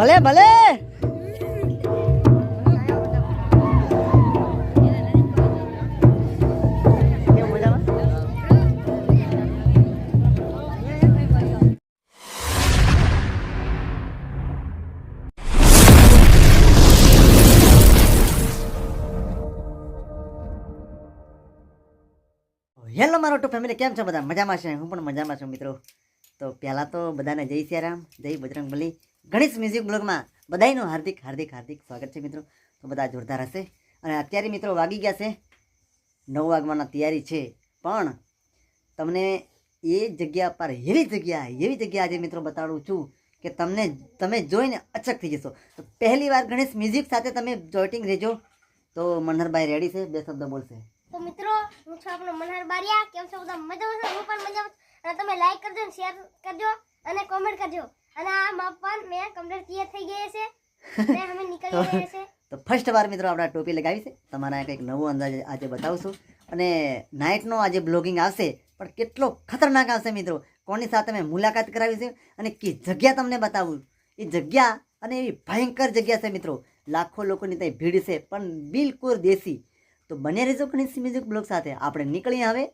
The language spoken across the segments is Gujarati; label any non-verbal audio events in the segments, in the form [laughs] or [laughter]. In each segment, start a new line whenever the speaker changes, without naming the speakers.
ભલે ભલે. હેલો, મારો ટુ ફેમિલી કેમ છો બધા? મજામાં છે? હું પણ મજામાં છું, મિત્રો. તો પહેલાં તો બધાને જય સિયારામ, જય બજરંગબલી. ગણેશ મ્યુઝિક બ્લોગમાં બધાનું હાર્દિક હાર્દિક હાર્દિક સ્વાગત છે મિત્રો. તો બધા જોરદાર હશે. અને અત્યારે મિત્રો વાગી ગયા છે. નવ વાગવાના તૈયારી છે. પણ તમને એ જગ્યા પર, એવી જગ્યા એવી જગ્યા આજે મિત્રો બતાડું છું કે તમને, તમે જોઈને અચક થઈ જશો. તો પહેલી વાર ગણેશ મ્યુઝિક સાથે તમે જોઈટિંગ રહેજો. તો મનહરભાઈ રેડી છે? બે શબ્દ બોલશે.
તો મિત્રો, હું છું આપણો મનહર બારિયા કેમ છો? બધા મજા આવશે હું પણ મજા. અને તમે લાઈક કરજો શેર કરજો અને કોમેન્ટ કરજો. અને આ માપ પણ મેં થઈ ગઈ છે. [laughs] ને અમે નીકળી ગયા છે.
તો ફર્સ્ટ વાર મિત્રો આપણે ટોપી લગાવી છે. તમારા કંઈક નવો અંદાજ આજે બતાવશું. અને નાઇટનો આજે બ્લોગિંગ આવશે પણ કેટલો ખતરનાક આવશે મિત્રો. કોની સાથે મેં મુલાકાત કરાવી છે અને કે જગ્યા તમને બતાવું. એ જગ્યા અને એવી ભયંકર જગ્યા છે મિત્રો. લાખો લોકોની ત્યાં ભીડ છે પણ બિલકુલ દેશી. તો બને રહેજો ગણેશ મ્યુઝિક બ્લોગ સાથે. આપણે નીકળીએ હવે.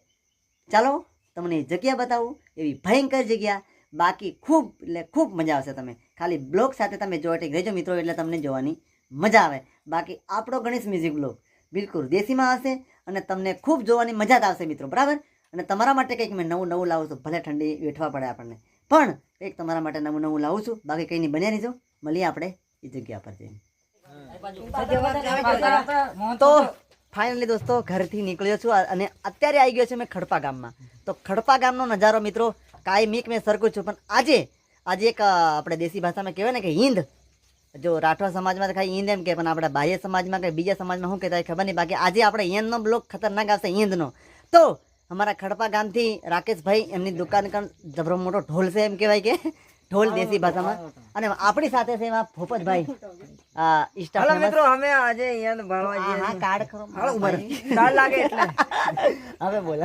ચાલો તમને એ જગ્યા બતાવું. એવી ભયંકર જગ્યા બાકી ખૂબ, એટલે ખૂબ મજા આવશે તમે ખાલી બ્લોગ સાથે તમે જોવા રહેજો મિત્રો, એટલે તમને જોવાની મજા આવે. બાકી આપણો ગણેશ મ્યુઝિક બ્લોગ બિલકુલ દેશીમાં આવશે અને તમને ખૂબ જોવાની મજા જ આવશે મિત્રો, બરાબર? અને તમારા માટે કંઈક મેં નવું નવું લાવું છું, ભલે ઠંડી વેઠવા પડે આપણને. પણ કંઈક તમારા માટે નવું નવું લાવું છું. બાકી કંઈ નહીં, બન્યા નહીં જો મળીએ આપણે એ જગ્યા પર જઈને. તો ફાઇનલી દોસ્તો, ઘરથી નીકળ્યો છું અને અત્યારે આવી ગયો છે મેં ખડપા ગામમાં. તો ખડપા ગામનો નજારો મિત્રો કાયમિક મેં સરખું છું પણ આજે આજે એક આપણે દેશી ભાષામાં કહેવાય ને કે હિંદ જો રાઠવા સમાજમાં તો ખાલી હિંદ એમ કે પણ આપણે બાહ્ય સમાજમાં કે બીજા સમાજમાં શું કહેતા ખબર નહીં બાકી આજે આપણે હિન્દનો બ્લોક ખતરનાક આવશે હિન્દનો. તો અમારા ખડપા ગામથી રાકેશભાઈ એમની દુકાન જબરો મોટો ઢોલ છે એમ કહેવાય કે ઢોલ દેશી ભાષામાં. અને આપણી સાથે છે એમાં ભૂપતભાઈ.
હાલો મિત્રો અમે આજે અહીંયા ભણવા
હા, હા, કાર્ડ ખરો
હાલો ઊભા રહો. લાગે એટલે. [laughs]
હવે બોલ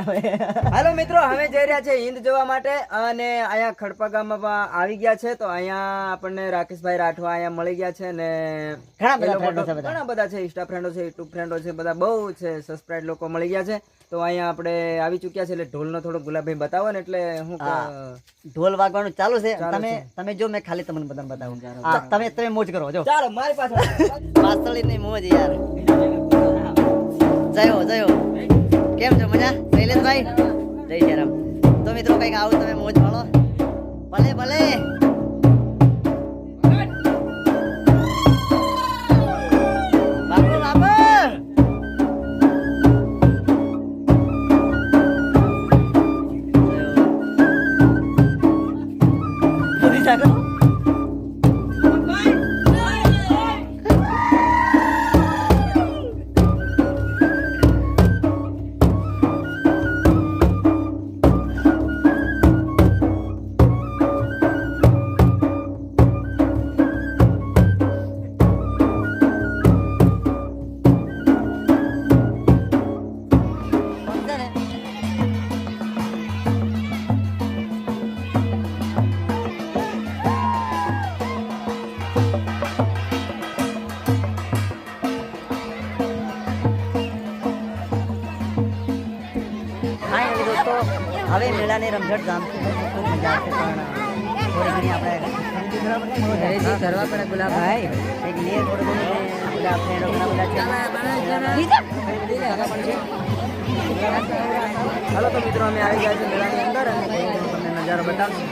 હાલો મિત્રો અમે જઈ રહ્યા છે હિન્દ જોવા માટે અને અહીંયા ખડપા ગામમાં આવી ગયા છે તો અહીંયા આપણને રાકેશભાઈ રાઠવા અહીંયા મળી ગયા છે ને
ઘણા બધા છે બધા.
ઘણા બધા છે ઇન્સ્ટા ફ્રેન્ડો છે યુટ્યુબ ફ્રેન્ડો છે બધા બહુ છે સબસ્ક્રાઇબ લોકો મળી ગયા છે. તો અહીંયા આપણે આવી ચૂક્યા છે એટલે ઢોલનો થોડો ગુલાબભાઈ બતાવો ને એટલે હું
ઢોલ વાગવાનું ચાલુ છે. તમે તમે જો મેં ખાલી તમને બધાને બતાવું. તમે તમે મોજ કરો જો.
ચાલો મારી પાસે
વાસ્તવની નહીં મોજ યાર. જયો જયો કેમ છો, મજા? શૈલેષભાઈ? જય શ્રીરામ તો મિત્રો કંઈક આવું તમે મોજ માણો. ભલે ભલે. મેળાની ગામથી ખૂબ મજા આવશે પણ થોડી ઘણી આપણે
ઘરેથી કરવા પડે ગુલાબભાઈ
એક નિયર થોડું ઘણું બધા ફ્રેન્ડો ઘણા બધા છે.
હાલો તો મિત્રો અમે આવી ગયા છે મેળાની અંદર અને તમને નજારો બતાવશું.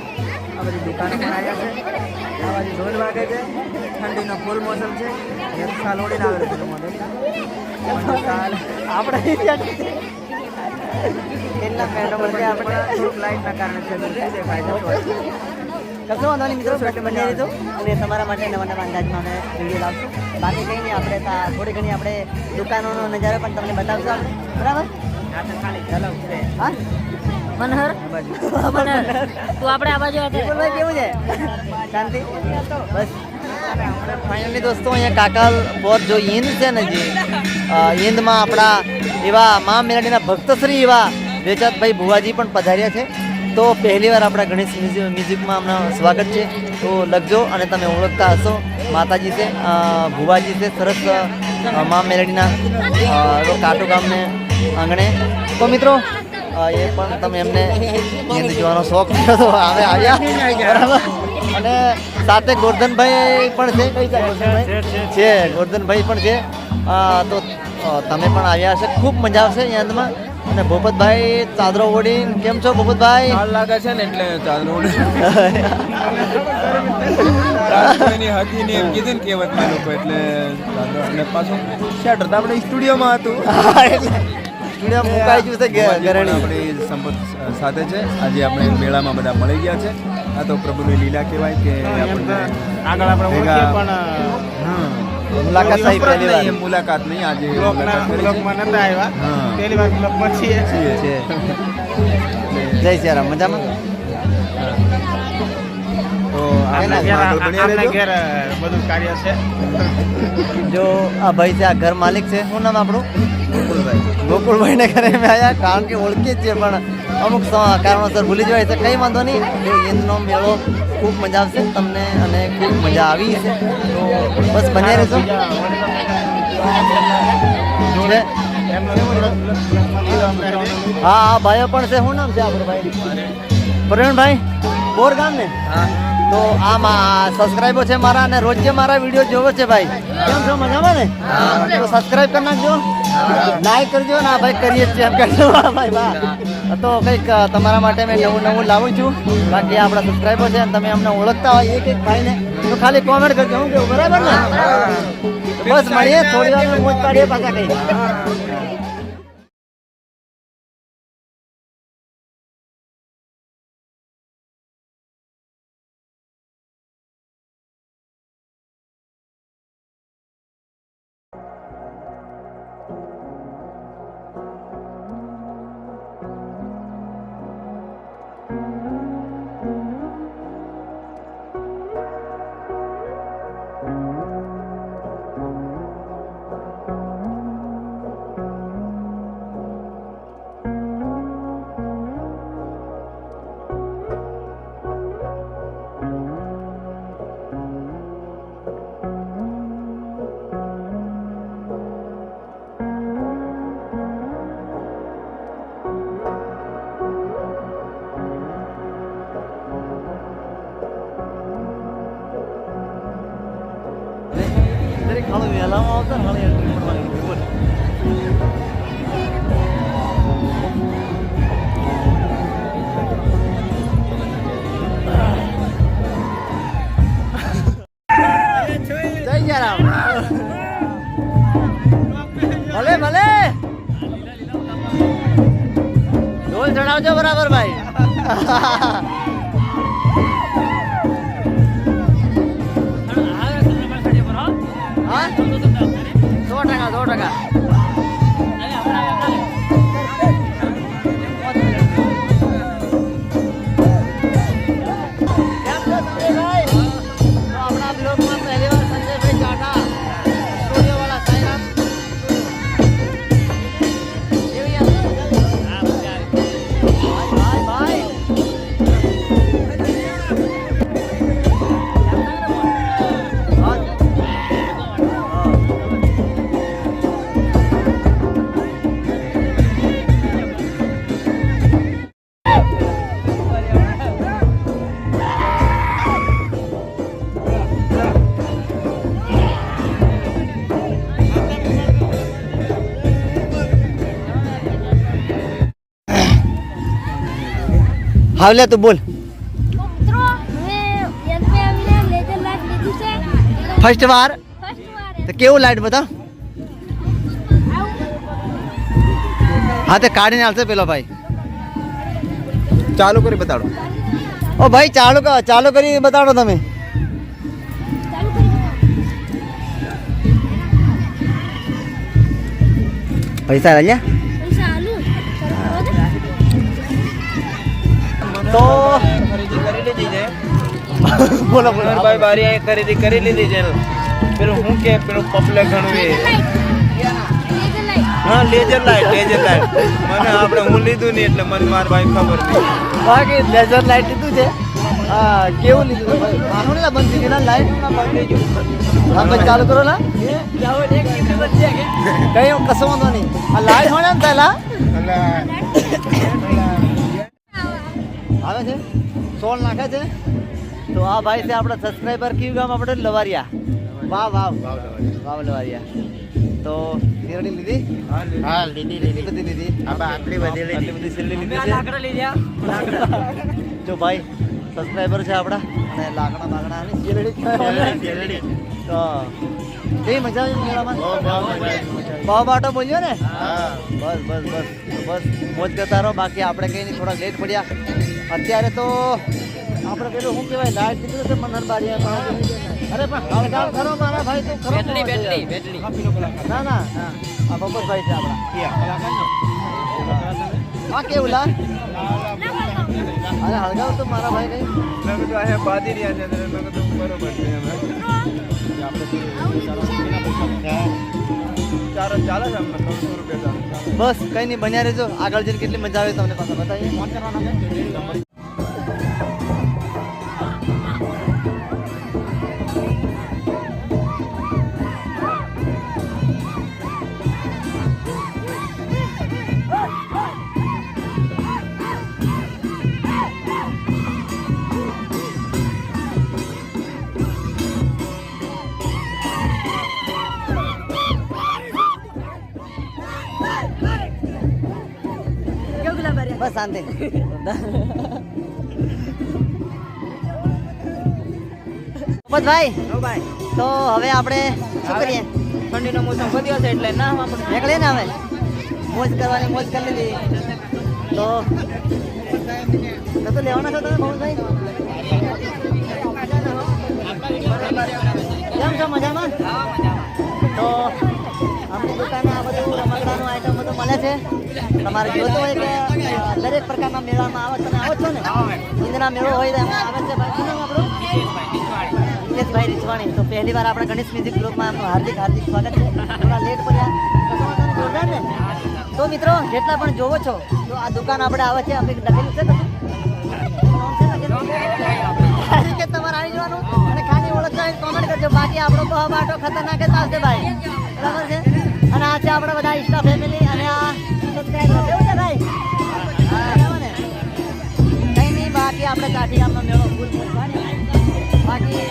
આ બધી દુકાનો પણ આવ્યા છે. આ બાજુ ઢોલ વાગે છે. ઠંડીનો ફૂલ મોસમ છે. એક સાલ ઓડીને આવેલો છે
આપણે
એમના ફ્રેન્ડો માટે આપણે થોડુંક લાઇટના કારણે છે ફાયદો?
કશો વાંધો નહીં મિત્રો સ્વેટર બની લીધો અને તમારા માટે નવા નવા અંદાજમાં અમે વીડિયો લાવશું. બાકી કંઈ નહીં આપણે થોડી ઘણી આપણે દુકાનોનો નજારો પણ તમને બતાવશું. આપણે. બરાબર? હા
મનહર? મનહર. તું આપણે આ બાજુ
કેવું છે? શાંતિ? બસ. ફાઇનલી દોસ્તો અહીંયા કાકાલ બહુ જો હિન્દ છે ને જે? હિન્દમાં આપણા એવા મા મેલાડીના ભક્તશ્રી એવા વેચાતભાઈ ભુવાજી પણ પધાર્યા છે. તો પહેલી વાર આપણા ગણેશ મ્યુઝિક મ્યુઝિકમાં હમણાં સ્વાગત છે. તો લખજો અને તમે ઓળખતા હશો. માતાજી છે ભુવાજી છે, સરસ મા મેલડીના કાટુ ગામને આંગણે. તો મિત્રો એ પણ તમે એમને નિંદ જોવાનો શોખ થયો તો હવે આવ્યા. બરાબર? અને સાથે ગોરધનભાઈ પણ છે. કઈ છે, ગોરધનભાઈ પણ છે. તો તમે પણ આવ્યા હશે. ખૂબ મજા આવશે યાદમાં અને ભૂપતભાઈ ચાદરો ઓઢીને કેમ છો ભૂપતભાઈ?
હાલ લાગે છે ને એટલે ચાલો એની હતી ને એમ કીધું ને કહેવતમાં લોકો એટલે. અને પાછું શેટર તો આપણે સ્ટુડિયોમાં હતું.
સ્ટુડિયો મુકાઈ ગયું છે ઘરેણી.
આપણી સંપત સાથે છે. આજે આપણે મેળામાં બધા મળી ગયા છે. આ તો પ્રભુની લીલા કહેવાય કે આપણને
આગળ આપણે
ભેગા-
પણ
હા.
મુલાકાત થઈ પહેલી વાર.
નહીં, મુલાકાત નહીં આજે
બ્લોકમાં નતા આવ્યા. પહેલી વાર બ્લોકમાં છીએ,
છીએ.
જય સિયારામ મજામાં?
તો આપણે
ઘેર બધું કાર્ય છે.
જો આ ભાઈ છે આ ઘર માલિક છે. શું નામ આપણું?
ગોકુલભાઈ
ગોકુળભાઈ. ને ઘરે અમે આવ્યા કારણ કે ઓળખીએ છીએ પણ અમુક સ- કારણોસર ભૂલી જવાય છે. કંઈ વાંધો નહીં. જો ઈદનો મેળો ખૂબ મજા આવશે તમને અને ખૂબ મજા આવી છે તો બસ બન્યા રહેશો. હા હા ભાઈઓ પણ છે. શું નામ છે આપણું ભાઈ? પ્રવીણભાઈ બોર ગામ ને તો આ સબસ્ક્રાઇબર છે મારા અને રોજ જે મારા વીડિયો જોવો છે ભાઈ. કેમ છો? મજામાં ને? તો સબસ્ક્રાઈબ કરી નાખજો. લાઈક કરજો ને ભાઈ કરીએ છીએ. એમ કહેજો. હા ભાઈ, વાહ. તો કંઈક તમારા માટે મેં નવું નવું લાવું છું. બાકી આપણા સબસ્ક્રાઈબર છે અને તમે અમને ઓળખતા હોય એક એક ભાઈને, તો ખાલી કોમેન્ટ કરજો. હું કેવું? બરાબર ને? બસ મળીએ, થોડી વાર મોજ પાડીએ પાછા કઈ વહેલામાં આવતા ને હાલો એન્ટ્રી બોલ ભલે ભલે ઢોલ ચડાવજો બરાબર ભાઈ હા લે તું બોલ
મિત્રો હવે યંત્રે અમને લેઝર લાઈટ લીધું છે
ફર્સ્ટ વાર
ફર્સ્ટ વાર
તો કેવું લાઈટ બતા હા તે કાઢીને આવશે પેલો ભાઈ
ચાલુ કરી બતાડો
ઓ ભાઈ ચાલુ ક- ચાલુ કરી બતાડો તમે
ચાલુ કરી દો.
પૈસા રહ્યા તો
ખરીદી કરી લીધી છે. [laughs]
બોલો બોલો.
ભાઈ બારી ખરીદી કરી લીધી છે. પેલું હું કે પેલું પપલે ઘણું એ હા લેઝર લાઈટ લેઝર લાઈટ મને આપણે હું લીધું નહીં એટલે મને મારા ભાઈ ખબર નહીં.
બાકી લેઝર લાઈટ લીધું છે. હા કેવું લીધું ભાઈ? આનો ને બંધ થઈ ગયેલા લાઈટ બંધ થઈ ગયું હા ભાઈ ચાલુ કરો ના કઈ કશો વાંધો નહીં. આ લાઈટ હોય ને પહેલા આવે છે? સોળ નાખે છે? તો આ ભાઈ છે આપણા સબસ્ક્રાઈબર કયું ગામ? આપણે લવારિયા. વાહ વાહ વાવ લવારિયા. તો શેરડી લીધી?
હા લીધી. લીધી
બધી લીધી.
આટલી બધી લીધી.
બધી શેરડી લીધી છે જો ભાઈ સબસ્ક્રાઈબર છે આપણા. અને લાકડા બાકડા અને શેરડી
શેરડી.
તો કેવી મજા આવી મેળામાં?
બહુ બહુ મજા આવી.
બહુ બાટો બોલ્યો ને?
હા.
બસ બસ બસ. બસ. મોજ કરતા રહો. બાકી આપણે કંઈ નહીં થોડા લેટ પડ્યા. અત્યારે તો આપણે પેલું શું કહેવાય લાઈટ દીધું છે મનહર બારીયા અરે પણ હળગાવ ખરો મારા ભાઈ તો ખરો બેટલી બેટલી બેટલી. ના ના આ ભાઈ છે આપણા. હા કેવું લા? અરે હળગાવ તો મારા ભાઈ કઈ બસ કંઈ નહીં બન્યા રહેજો. આગળ જઈને કેટલી મજા આવે તમને પાછા બતાવીએ. બસ શાંતિ ભાઈ તો હવે આપણે શું કરીએ?
ઠંડીનો મોસમ વધ્યો છે એટલે ના
નીકળીએ ને હવે? મોજ કરવાની મોજ કરી લીધી. તો તો લેવાના છો તમે ભાઈ કેમ છો મજામાં? તો આમની દુકાને આ બધું રમકડાનું આઈટમ મળે છે. તમારે જોતું હોય કે દરેક પ્રકારના મેળામાં આવો, તમે આવો છો ને? ઈંદના મેળો હોય તો આવે છે. ભાઈ શું તો પહેલી વાર આપણે ગણેશ મ્યુઝિક ગ્રુપમાં હાર્દિક હાર્દિક સ્વાગત છે. થોડા લેટ પડ્યા. જોરદાર ને? તો મિત્રો, જેટલા પણ જોવો છો તો આ દુકાન આપણે આવે છે અમે લખેલું છે તમારે આવી જવાનું અને ખાલી ઓળખ કોમેન્ટ કરજો. બાકી આપણો બહુ બાટો ખતરનાક જ આવશે ભાઈ. બરાબર છે? અને આ છે આપણે બધા ઇન્સ્ટા ફેમિલી અને આ સબસ્ક્રાઈબર કેવું છે ભાઈ? કંઈ નહીં, બાકી આપણે કાઠી ગામનો મેળો ફૂલ ફૂલ. બાકી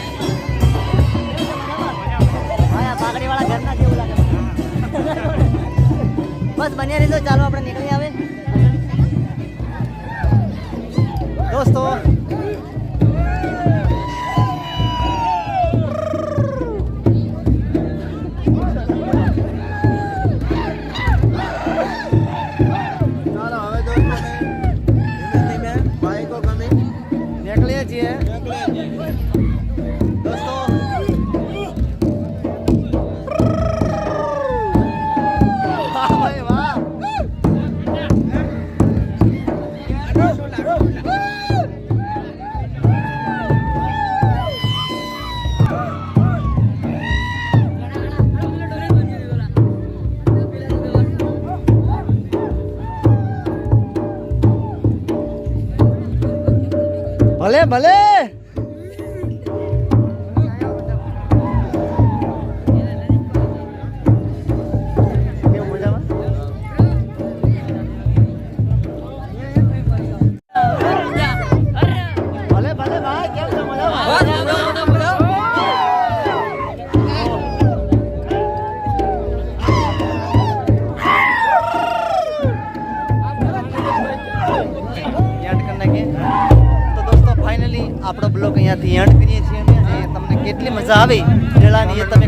પાઘડીવાળા ઘરના જેવું લાગે બસ, બન્યા રીતો ચાલો આપણે નીકળી આવે. દોસ્તો નીકળીએ ભલે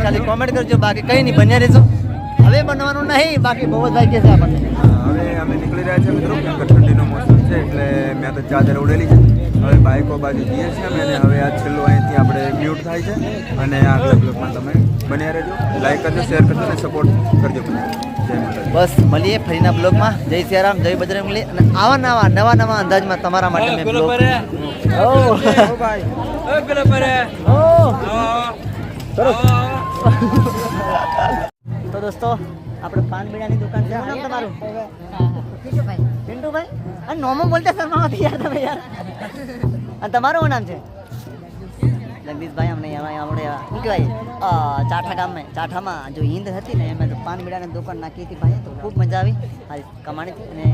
તમે ખાલી કોમેન્ટ કરજો બાકી કંઈ નહીં બન્યા રહેજો. હવે બનવાનું નહીં બાકી બહુ જ ભાગ્ય છે આપણને.
હવે અમે નીકળી રહ્યા છીએ મિત્રો કેમ કે ઠંડીનો મોસમ છે એટલે મેં તો ચાદર ઉડેલી છે. હવે બાઇકો બાજુ જઈએ છીએ અમે અને હવે આ છેલ્લું અહીંથી આપણે મ્યુટ થાય છે. અને આ બ્લોગમાં તમે બન્યા રહેજો. લાઈક કરજો શેર કરજો અને સપોર્ટ કરજો
બસ મળીએ ફરીના બ્લોગમાં જય સિયારામ જય બજરંગલી. અને આવા નવા નવા નવા અંદાજમાં તમારા માટે મેં બ્લોગ ઓ
ભાઈ
ઓ. સરસ. તો દોસ્તો આપણે પાન બીડાની દુકાન છે. નામ તમારું? પિન્ટુભાઈ. અને નોમો બોલતા શરમાવાથી યાર તમે યાર. અને તમારું નામ છે? જગદીશભાઈ અમને આપણે શું કહેવાય? ચાઠા ગામમાં ચાઠામાં જો હિંદ હતી ને એમાં પાન બીડાની દુકાન નાખી હતી ભાઈ તો ખૂબ મજા આવી. હાલ કમાણી અને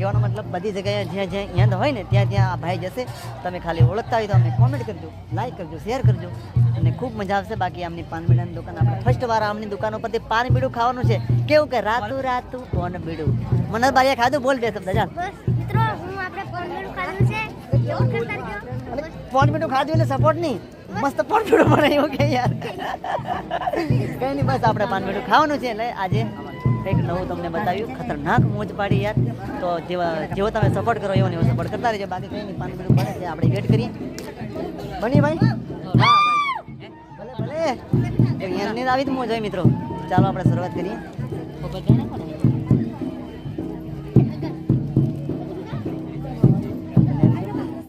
કહેવાનો મતલબ બધી જગ્યાએ જ્યાં જ્યાં હિંદ હોય ને ત્યાં ત્યાં આ ભાઈ જશે. તમે ખાલી ઓળખતા હોય તો અમને કોમેન્ટ કરજો લાઈક કરજો શેર કરજો. અને ખૂબ મજા આવશે બાકી આમની પાનબીડાની દુકાન. આપણે ફર્સ્ટ વાર આમની દુકાન ઉપરથી પાન બીડું ખાવાનું છે. કેવું કે રાતું રાતું પાનબીડું મને ભાઈએ ખાધું? બોલ બે શબ્દ જાણ
બસ મિત્રો હું આપણે કોમેન્ટ ખાધું છે.
ફોન એટલે સપોર્ટ નહીં. મસ્ત ફોન મળે એવું કે યાર. કઈ નહીં બસ આપણે પાન બીડું ખાવાનું છે. એટલે આજે કંઈક નવું તમને બતાવ્યું. ખતરનાક મોજ પાડી યાર. તો જેવા જેવો તમે સપોર્ટ કરો એવો એવો સપોર્ટ કરતા રહેજો. બાકી કંઈ નહીં, પાન મિનિટ પડે છે. આપણે વેટ કરીએ. બની ભાઈ? હા ભલે ભલે. એમની આવી જ મોજ હોય મિત્રો. ચાલો આપણે શરૂઆત કરીએ.